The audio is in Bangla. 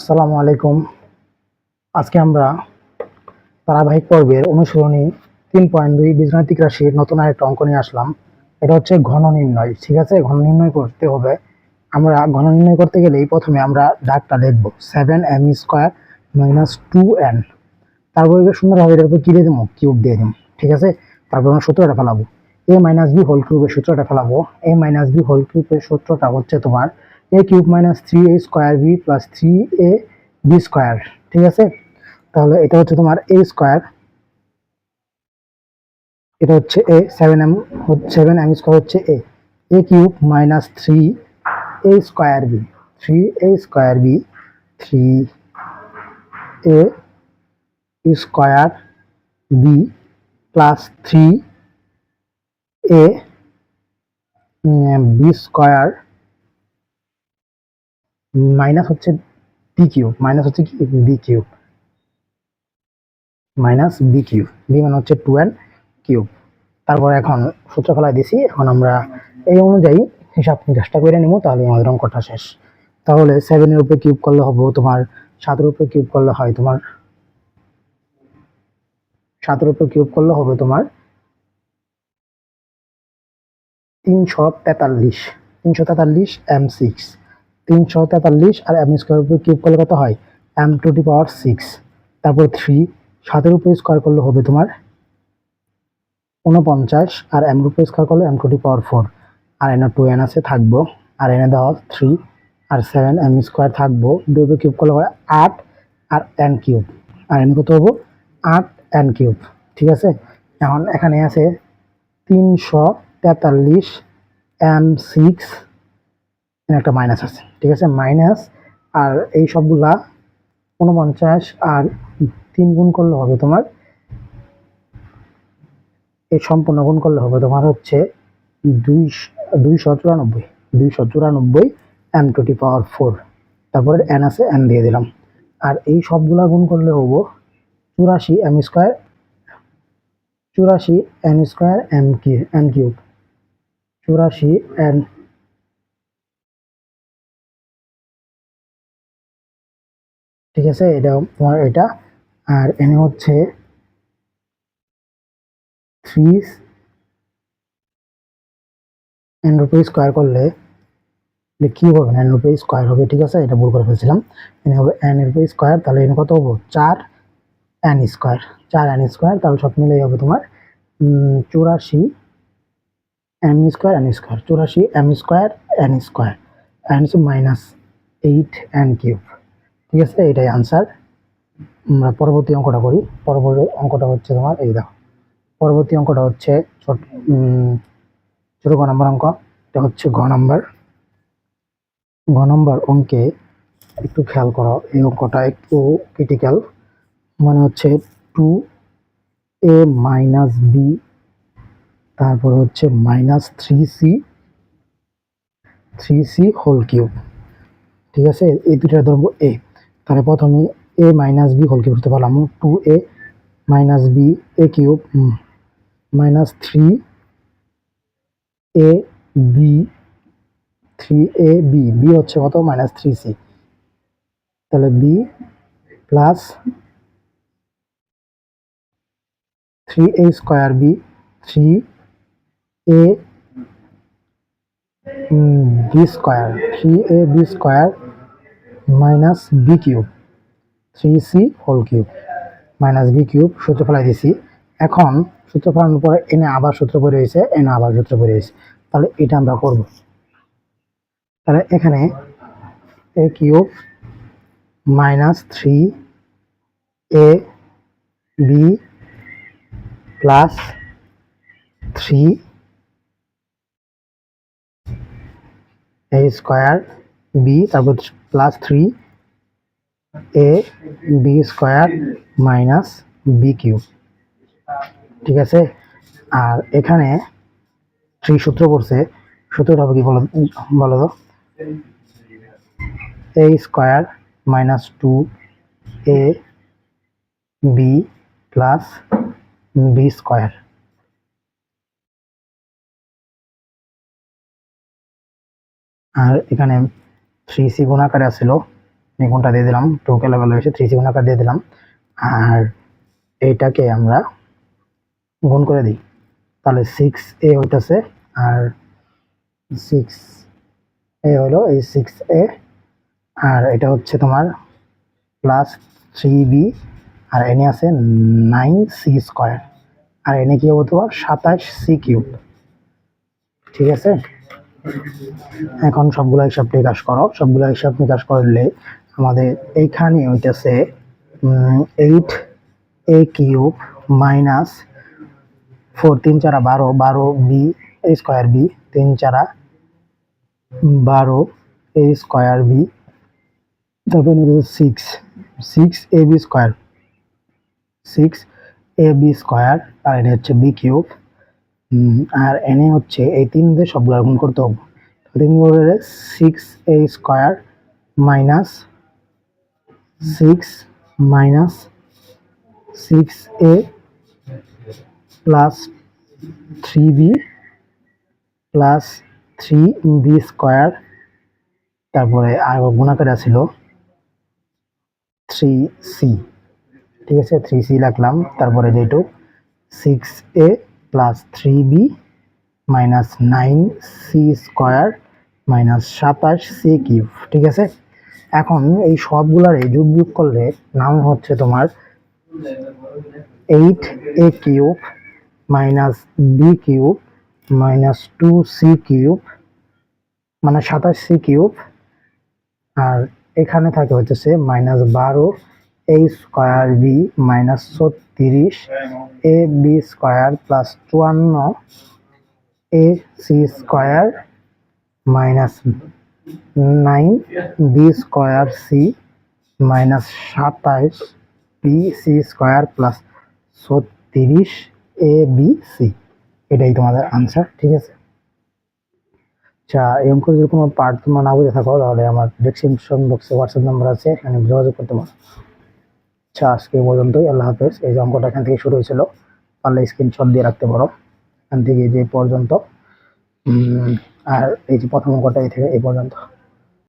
আসসালামু আলাইকুম। আজকে আমরা ধারাবাহিক পর্বের অনুসরণী তিন পয়েন্ট দুই বীজগাণিতিক রাশির নতুন আরেকটা অঙ্ক নিয়ে আসলাম। এটা হচ্ছে ঘন নির্ণয়, ঠিক আছে? ঘন নির্ণয় করতে হবে। আমরা ঘন নির্ণয় করতে গেলেই প্রথমে আমরা ডাকটা লিখব seven M square minus two N তারপরে সুন্দরভাবে এটার উপর কী দিয়ে দেবো? কিউব দিয়ে দেবো, ঠিক আছে? তারপর আমরা সূত্রটা ফেলাবো। এ মাইনাস বি হোল কিউবের সূত্রটা ফেলাবো। এ মাইনাস বি হোল কিউবের সূত্রটা হচ্ছে তোমার A cube minus three A square B plus three A B square ঠিক আছে? তাহলে এটা হচ্ছে তোমার এ স্কোয়ার এটা হচ্ছে A seven M seven M square হচ্ছে A A cube minus three A square B three A square B three A square B plus three A B square minus হচ্ছে বি কিউব, মাইনাস হচ্ছে কি? B cube. Minus B cube B মানে হচ্ছে টু এন কিউব। তারপর এখন সূত্র ফেলাই দিছি, এখন আমরা এই অনুযায়ী হিসাব নিকাশটা করে নিব, তাহলে আমাদের অঙ্কটা শেষ। তাহলে সেভেনের উপরে কিউব করলে হবে তোমার, সাতের উপরে কিউব করলে হয় তোমার, সাতের উপরে কিউব করলে হবে তোমার তিনশো তেতাল্লিশ তিনশো তেতাল্লিশ এম সিক্স তিনশো তেতাল্লিশ আর এম স্কোয়ার উপরে কিউব করলে কত হয়? এম টু পাওয়ার সিক্স তারপর থ্রি সাতের উপরে স্কোয়ার করলে হবে তোমার উনপঞ্চাশ আর এম উপরে স্কোয়ার করলে এম টু পাওয়ার ফোর আর এনে টু এন আছে, থাকব। আর এনে দেওয়া থ্রি আর সেভেন এম স্কোয়ার থাকব। দুই উপরে কিউব করলে হয় আট আর এন কিউব আর এনে কত হব? আট এন কিউব ঠিক আছে? এখন এখানে আছে তিনশো তেতাল্লিশ এম সিক্স একটা মাইনাস আছে, ঠিক আছে? মাইনাস আর এই সবগুলা উনপঞ্চাশ আর তিন গুণ করলে হবে তোমার, এই সম্পূর্ণ গুণ করলে হবে তোমার হচ্ছে দুই দুইশো চুরানব্বই দুইশো চুরানব্বই M to the power four তারপরে এন আছে এন দিয়ে দিলাম। আর এই সবগুলা গুণ করলে হব চুরাশি এম স্কোয়ার চুরাশি N square M cube N cube চুরাশি এন ঠিক আছে? এটা তোমার এটা। আর এনে হচ্ছে থ্রি এন রুপি স্কোয়ার করলে কি হবে এন রুপি স্কোয়ার হবে, ঠিক আছে? এটা ভুল করে ফেলছিলাম। এনে হবে এন রুপি স্কোয়ার তাহলে এনে কত হব? চার এন স্কোয়ার চার এন স্কোয়ার তাহলে সব মিলেই হবে তোমার চুরাশি এম স্কোয়ার এন স্কোয়ার চুরাশি M square N square N minus eight N cube ঠিক আছে? এটাই আনসার আমরা পরবর্তী অঙ্কটা করি। পরবর্তী অঙ্কটা হচ্ছে তোমার এই দেখো। পরবর্তী অঙ্কটা হচ্ছে ছোট ছোটো গ নম্বর অঙ্ক। এটা হচ্ছে ঘ নম্বর। ঘ নম্বর অঙ্কে একটু খেয়াল করো, এই অঙ্কটা একটু ক্রিটিক্যাল মানে হচ্ছে টু এ মাইনাস বি তারপর হচ্ছে minus three C three C whole cube ঠিক আছে? এই দুটা ধরবো এ তাহলে প্রথমে A minus B whole cube করতে পারলাম। Two A minus B A cube minus three A B three A B B হচ্ছে কত? মাইনাস থ্রি সি তাহলে B plus three A square B three A B square three A B square minus B cube three C whole cube, minus B cube সূত্র ফেলাই দিছি। এখন সূত্র ফেলানোর পরে এনে আবার সূত্র পড়ে রয়েছে এনে আবার সূত্র পড়ে রয়েছে তাহলে এটা আমরা করব। তাহলে এখানে A cube minus three A B plus three A square B তারপর plus three A B square minus B cube ঠিক আছে? আর এখানে থ্রি সূত্র পড়ছে, সূত্রটা হবে কি বলো বলো তো? A square minus two A B plus B square আর এখানে থ্রি সি গুণ আকারে আসছিল দ্বিগুণটা দিয়ে দিলাম? টু কে লেভেল হয়েছে থ্রি সিগুণ আকার দিয়ে দিলাম। আর এইটাকে আমরা গুণ করে দিই। তাহলে সিক্স এ হইতেছে, আর সিক্স এ হলো এই সিক্স এ আর এটা হচ্ছে তোমার প্লাস থ্রি বি আর এনে আছে নাইন সি স্কোয়ার আর এনে কি হব তোমার? সাতাশ সি কিউব ঠিক আছে? এখন সবগুলো হিসাব নিকাশ করো। সবগুলো হিসাব নিকাশ করলে আমাদের এইখানে হইতেছে eight A cube minus four তিন চারা বারো বারো বি এ স্কোয়ার বি তিন চারা বারো এ স্কোয়ার বি তারপরে six six A B square six A B square আর এটা হচ্ছে বি কিউব আর এনে হচ্ছে এই তিন দিয়ে সবগুলো গুণ করতে হবে। তিন বলে six A square minus six minus six A plus three B plus three B square তারপরে আর গুণাকারে ছিল থ্রি সি ঠিক আছে থ্রি সি রাখলাম, তারপরে যেটু six A plus three B minus nine C square minus সাতাশ সি কিউব ঠিক আছে? এখন এই সবগুলার যোগ বিয়োগ করলে নাম হচ্ছে তোমার eight A cube minus B cube minus two C cube মানে সাতাশ সি কিউব আর এখানে থাকে হচ্ছে সে মাইনাস বারো এ স্কোয়ার বি মাইনাস ছত্রিশ এ বি স্কোয়ার প্লাস চুয়ান্ন A C square minus nine B square C minus সাতাইশ বি সি স্কোয়ার প্লাস ছত্রিশ এ বি সি এটাই তোমাদের আনসার ঠিক আছে আচ্ছা এই অঙ্ক যদি কোনো পার্ট তোমরা না বুঝে থাকো তাহলে আমার ডিসক্রিপশন বক্সে হোয়াটসঅ্যাপ নাম্বার আছে এখানে যোগাযোগ করতে পারো আচ্ছা আজকে পর্যন্তই। আল্লাহ হাফেজ। এই যে অঙ্কটা এখান থেকে শুরু হয়েছিল, পারলে স্ক্রিনশট দিয়ে রাখতে পারো। এখান থেকে যে পর্যন্ত। আর এই যে প্রথম অঙ্কটা এই থেকে এই পর্যন্ত।